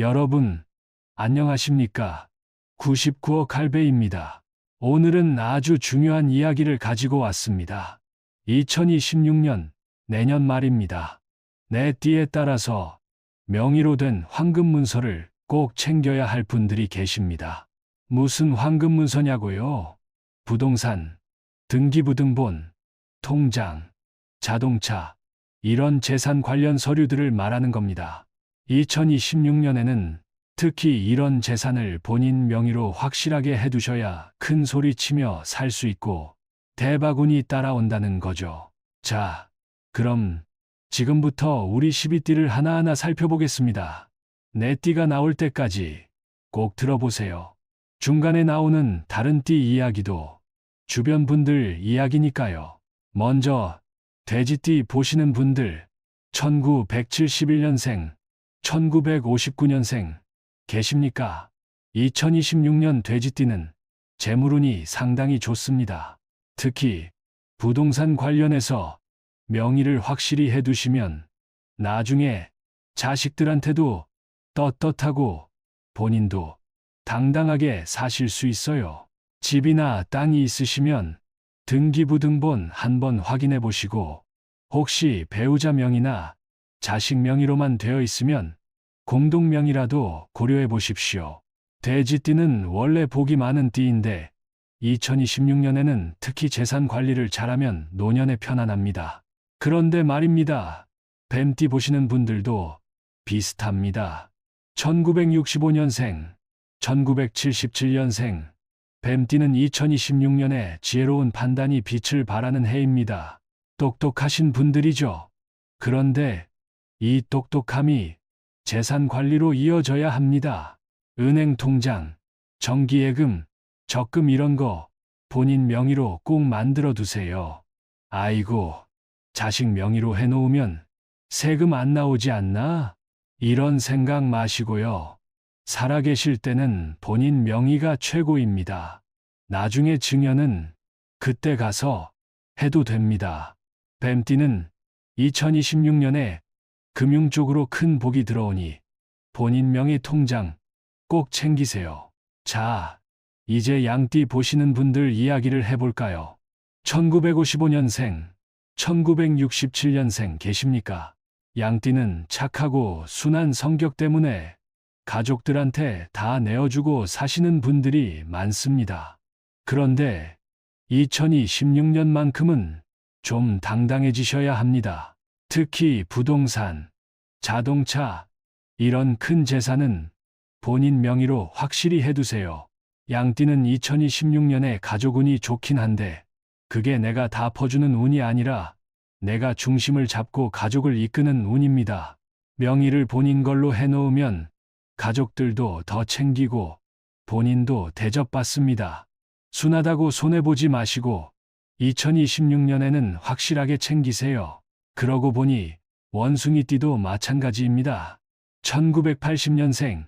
여러분, 안녕하십니까? 99억 갈배입니다. 오늘은 아주 중요한 이야기를 가지고 왔습니다. 2026년, 내년 말입니다. 내 띠에 따라서 명의로 된 황금 문서를 꼭 챙겨야 할 분들이 계십니다. 무슨 황금 문서냐고요? 부동산, 등기부등본, 통장, 자동차, 이런 재산 관련 서류들을 말하는 겁니다. 2026년에는 특히 이런 재산을 본인 명의로 확실하게 해두셔야 큰 소리 치며 살 수 있고 대바군이 따라온다는 거죠. 자, 그럼 지금부터 우리 12띠를 하나하나 살펴보겠습니다. 내 띠가 나올 때까지 꼭 들어보세요. 중간에 나오는 다른 띠 이야기도 주변 분들 이야기니까요. 먼저 돼지띠 보시는 분들 1971년생, 1959년생 계십니까? 2026년 돼지띠는 재물운이 상당히 좋습니다. 특히 부동산 관련해서 명의를 확실히 해두시면 나중에 자식들한테도 떳떳하고 본인도 당당하게 사실 수 있어요. 집이나 땅이 있으시면 등기부등본 한번 확인해 보시고 혹시 배우자 명의나 자식 명의로만 되어 있으면 공동명의라도 고려해 보십시오. 돼지띠는 원래 복이 많은 띠인데 2026년에는 특히 재산 관리를 잘하면 노년에 편안합니다. 그런데 말입니다. 뱀띠 보시는 분들도 비슷합니다. 1965년생, 1977년생, 뱀띠는 2026년에 지혜로운 판단이 빛을 발하는 해입니다. 똑똑하신 분들이죠. 그런데 이 똑똑함이 재산 관리로 이어져야 합니다. 은행 통장, 정기예금, 적금 이런 거 본인 명의로 꼭 만들어 두세요. 아이고, 자식 명의로 해놓으면 세금 안 나오지 않나? 이런 생각 마시고요. 살아계실 때는 본인 명의가 최고입니다. 나중에 증여는 그때 가서 해도 됩니다. 뱀띠는 2026년에 금융 쪽으로 큰 복이 들어오니 본인 명의 통장 꼭 챙기세요. 자, 이제 양띠 보시는 분들 이야기를 해볼까요? 1955년생, 1967년생 계십니까? 양띠는 착하고 순한 성격 때문에 가족들한테 다 내어주고 사시는 분들이 많습니다. 그런데 2026년만큼은 좀 당당해지셔야 합니다. 특히 부동산, 자동차, 이런 큰 재산은 본인 명의로 확실히 해두세요. 양띠는 2026년에 가족운이 좋긴 한데 그게 내가 다 퍼주는 운이 아니라 내가 중심을 잡고 가족을 이끄는 운입니다. 명의를 본인 걸로 해놓으면 가족들도 더 챙기고 본인도 대접받습니다. 순하다고 손해보지 마시고 2026년에는 확실하게 챙기세요. 그러고 보니 원숭이띠도 마찬가지입니다. 1980년생,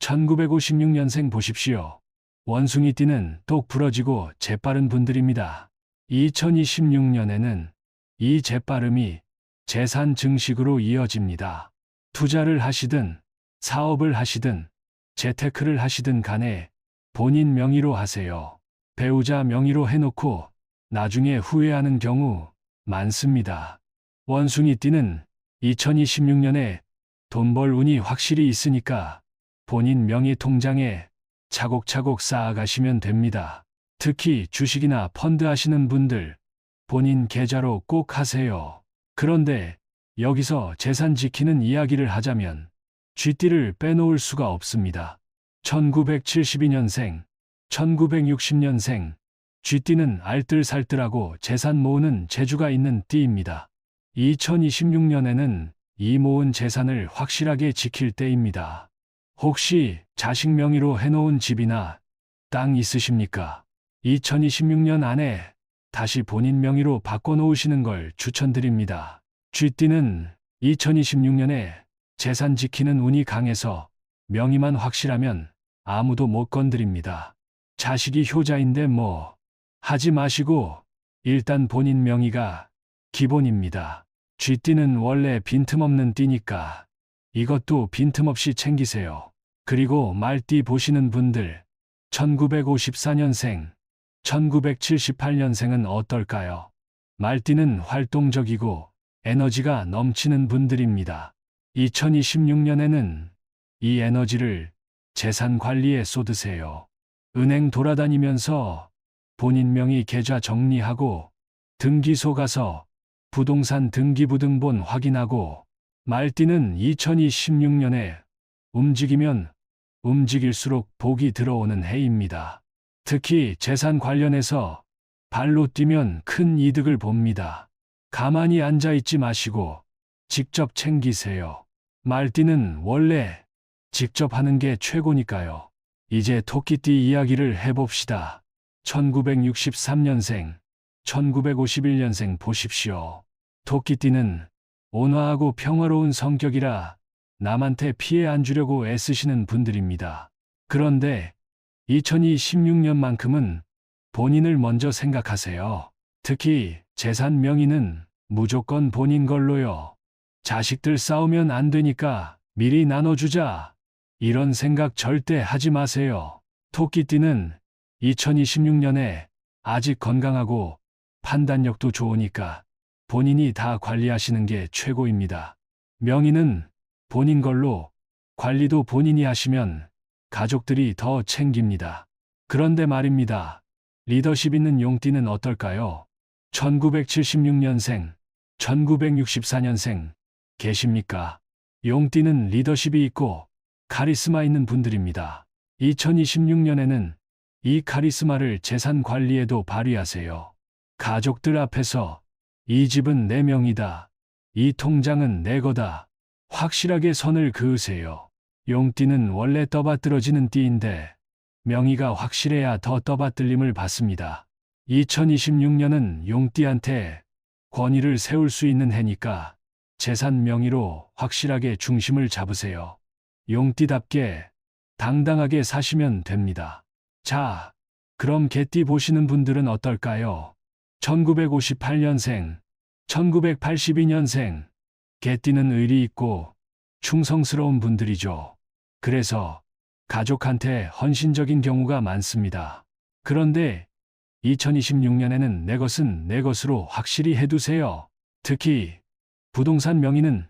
1956년생 보십시오. 원숭이띠는 똑 부러지고 재빠른 분들입니다. 2026년에는 이 재빠름이 재산 증식으로 이어집니다. 투자를 하시든 사업을 하시든 재테크를 하시든 간에 본인 명의로 하세요. 배우자 명의로 해놓고 나중에 후회하는 경우 많습니다. 원숭이 띠는 2026년에 돈 벌 운이 확실히 있으니까 본인 명의 통장에 차곡차곡 쌓아가시면 됩니다. 특히 주식이나 펀드 하시는 분들 본인 계좌로 꼭 하세요. 그런데 여기서 재산 지키는 이야기를 하자면 쥐띠를 빼놓을 수가 없습니다. 1972년생, 1960년생, 쥐띠는 알뜰살뜰하고 재산 모으는 재주가 있는 띠입니다. 2026년에는 이 모은 재산을 확실하게 지킬 때입니다. 혹시 자식 명의로 해놓은 집이나 땅 있으십니까? 2026년 안에 다시 본인 명의로 바꿔놓으시는 걸 추천드립니다. 쥐띠는 2026년에 재산 지키는 운이 강해서 명의만 확실하면 아무도 못 건드립니다. 자식이 효자인데 뭐 하지 마시고 일단 본인 명의가 기본입니다. 쥐띠는 원래 빈틈없는 띠니까 이것도 빈틈없이 챙기세요. 그리고 말띠 보시는 분들, 1954년생, 1978년생은 어떨까요? 말띠는 활동적이고 에너지가 넘치는 분들입니다. 2026년에는 이 에너지를 재산 관리에 쏟으세요. 은행 돌아다니면서 본인 명의 계좌 정리하고 등기소 가서 부동산 등기부등본 확인하고 말띠는 2026년에 움직이면 움직일수록 복이 들어오는 해입니다. 특히 재산 관련해서 발로 뛰면 큰 이득을 봅니다. 가만히 앉아 있지 마시고 직접 챙기세요. 말띠는 원래 직접 하는 게 최고니까요. 이제 토끼띠 이야기를 해봅시다. 1963년생, 1951년생 보십시오. 토끼띠는 온화하고 평화로운 성격이라 남한테 피해 안 주려고 애쓰시는 분들입니다. 그런데 2026년만큼은 본인을 먼저 생각하세요. 특히 재산 명의는 무조건 본인 걸로요. 자식들 싸우면 안 되니까 미리 나눠주자. 이런 생각 절대 하지 마세요. 토끼띠는 2026년에 아직 건강하고 판단력도 좋으니까 본인이 다 관리하시는 게 최고입니다. 명의는 본인 걸로 관리도 본인이 하시면 가족들이 더 챙깁니다. 그런데 말입니다. 리더십 있는 용띠는 어떨까요? 1976년생, 1964년생 계십니까? 용띠는 리더십이 있고 카리스마 있는 분들입니다. 2026년에는 이 카리스마를 재산 관리에도 발휘하세요. 가족들 앞에서 이 집은 내 명이다. 이 통장은 내 거다. 확실하게 선을 그으세요. 용띠는 원래 떠받들어지는 띠인데 명의가 확실해야 더 떠받들림을 받습니다. 2026년은 용띠한테 권위를 세울 수 있는 해니까 재산 명의로 확실하게 중심을 잡으세요. 용띠답게 당당하게 사시면 됩니다. 자, 그럼 개띠 보시는 분들은 어떨까요? 1958년생, 1982년생, 개띠는 의리 있고 충성스러운 분들이죠. 그래서 가족한테 헌신적인 경우가 많습니다. 그런데 2026년에는 내 것은 내 것으로 확실히 해두세요. 특히 부동산 명의는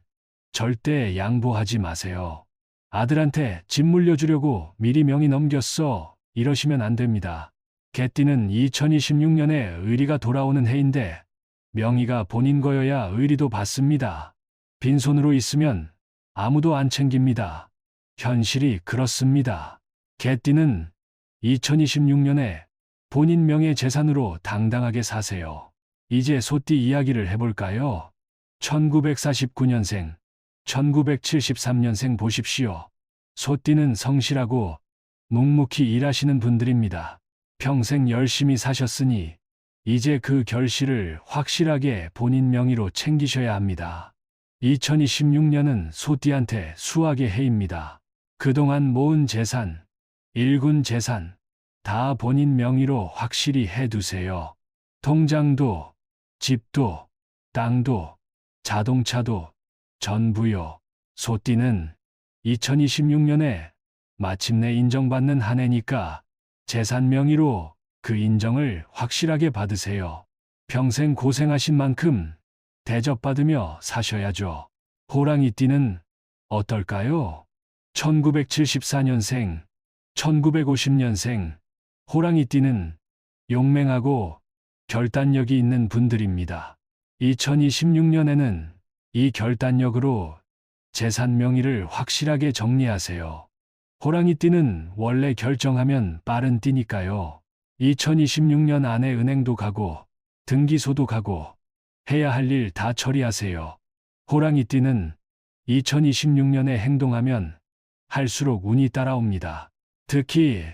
절대 양보하지 마세요. 아들한테 집 물려주려고 미리 명의 넘겼어. 이러시면 안 됩니다. 개띠는 2026년에 의리가 돌아오는 해인데 명의가 본인 거여야 의리도 받습니다. 빈손으로 있으면 아무도 안 챙깁니다. 현실이 그렇습니다. 개띠는 2026년에 본인 명의 재산으로 당당하게 사세요. 이제 소띠 이야기를 해볼까요? 1949년생, 1973년생 보십시오. 소띠는 성실하고 묵묵히 일하시는 분들입니다. 평생 열심히 사셨으니 이제 그 결실을 확실하게 본인 명의로 챙기셔야 합니다. 2026년은 소띠한테 수학의 해입니다. 그동안 모은 재산, 일군 재산, 다 본인 명의로 확실히 해두세요. 통장도, 집도, 땅도, 자동차도, 전부요. 소띠는 2026년에 마침내 인정받는 한 해니까 재산 명의로 그 인정을 확실하게 받으세요. 평생 고생하신 만큼 대접받으며 사셔야죠. 호랑이띠는 어떨까요? 1974년생, 1950년생, 호랑이띠는 용맹하고 결단력이 있는 분들입니다. 2026년에는 이 결단력으로 재산 명의를 확실하게 정리하세요. 호랑이띠는 원래 결정하면 빠른 띠니까요. 2026년 안에 은행도 가고 등기소도 가고 해야 할 일 다 처리하세요. 호랑이띠는 2026년에 행동하면 할수록 운이 따라옵니다. 특히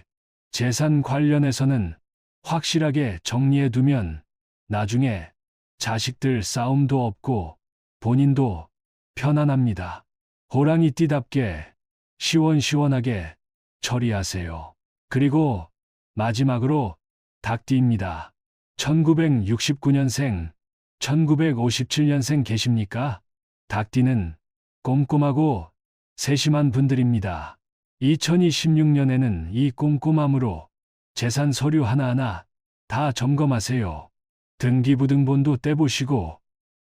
재산 관련해서는 확실하게 정리해 두면 나중에 자식들 싸움도 없고 본인도 편안합니다. 호랑이띠답게 시원시원하게 처리하세요. 그리고 마지막으로 닭띠입니다. 1969년생, 1957년생 계십니까? 닭띠는 꼼꼼하고 세심한 분들입니다. 2026년에는 이 꼼꼼함으로 재산 서류 하나하나 다 점검하세요. 등기부등본도 떼보시고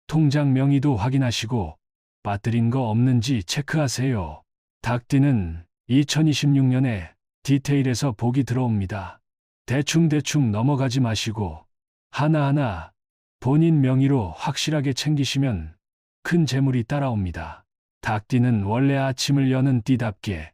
통장 명의도 확인하시고 빠뜨린 거 없는지 체크하세요. 닭띠는 2026년에 디테일에서 복이 들어옵니다. 대충대충 넘어가지 마시고 하나하나 본인 명의로 확실하게 챙기시면 큰 재물이 따라옵니다. 닭띠는 원래 아침을 여는 띠답게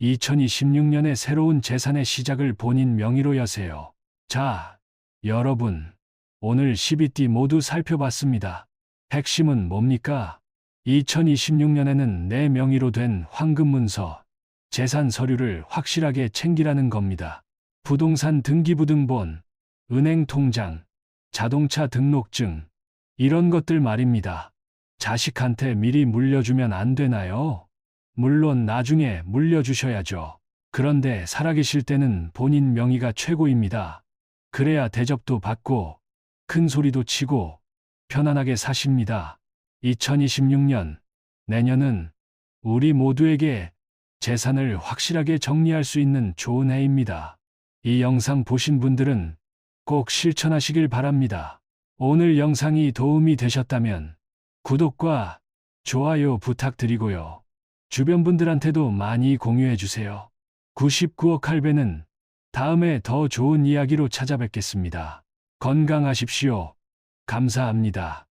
2026년의 새로운 재산의 시작을 본인 명의로 여세요. 자, 여러분, 오늘 12띠 모두 살펴봤습니다. 핵심은 뭡니까? 2026년에는 내 명의로 된 황금 문서, 재산 서류를 확실하게 챙기라는 겁니다. 부동산 등기부등본, 은행 통장, 자동차 등록증, 이런 것들 말입니다. 자식한테 미리 물려주면 안 되나요? 물론 나중에 물려주셔야죠. 그런데 살아계실 때는 본인 명의가 최고입니다. 그래야 대접도 받고, 큰 소리도 치고, 편안하게 사십니다. 2026년, 내년은 우리 모두에게 재산을 확실하게 정리할 수 있는 좋은 해입니다. 이 영상 보신 분들은 꼭 실천하시길 바랍니다. 오늘 영상이 도움이 되셨다면 구독과 좋아요 부탁드리고요. 주변 분들한테도 많이 공유해 주세요. 99억 할배는 다음에 더 좋은 이야기로 찾아뵙겠습니다. 건강하십시오. 감사합니다.